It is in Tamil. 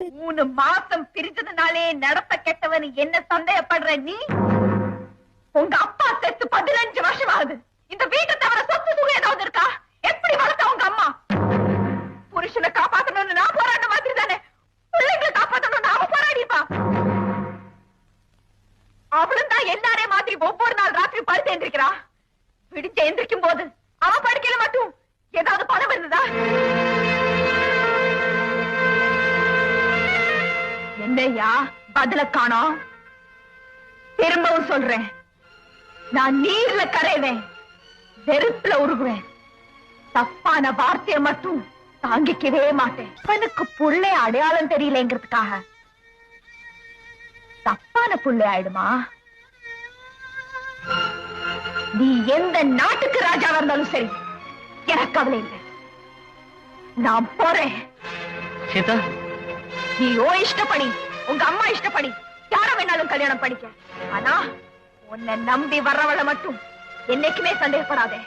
மூணு மாசம் பிரிஞ்சதுனாலே நடத்த கெட்டவன் என்ன சந்தேகப்படுற நீ? உங்க அப்பா செத்து பதினஞ்சு வருஷம் ஆகுது இந்த வீட்டை தவிர சொத்து சுகம் ஏதாவது இருக்கா? எப்படி வளர்த்த உங்க அம்மா? புருஷனை காப்பாத்தணும்னு நான் போராட்ட மாதிரி தானே பிள்ளைங்களை காப்பாத்தணும்னு அவன் போராடிப்பா அவளும் தான் எல்லாரே மாதிரி ஒவ்வொரு நாள் ராத்திரி படுத்து எந்திரிக்கிறா. விடிச்சு எந்திரிக்கும் போது அவன் படுக்கையில மட்டும் ஏதாவது பணம் இருந்ததா? என்னையா பதில காணோம் திரும்பவும் சொல்றேன். நான் நீர்ல கரைவேன். வெறுப்புல உருகுவேன். தப்பான வார்த்தையை மட்டும் தாங்கிக்கவே மாட்டேன். எனக்கு புள்ளை அடையாளம் தெரியலங்கிறதுக்காக. தப்பான புள்ளை ஆயிடுமா? நீ எந்த நாட்டுக்கு ராஜாவா இருந்தாலும் சரி எனக்கு கவலை இல்லை. நான் போறேன். நீ ஓ இஷ்டப்படி உங்க அம்மா இஷ்டப்படி. யார வேணாலும் கல்யாணம் பண்ணிக்க. ஆனா உன்னை நம்பி வர்றவளை மட்டும் என்னைக்குமே சந்தேகப்படாதே.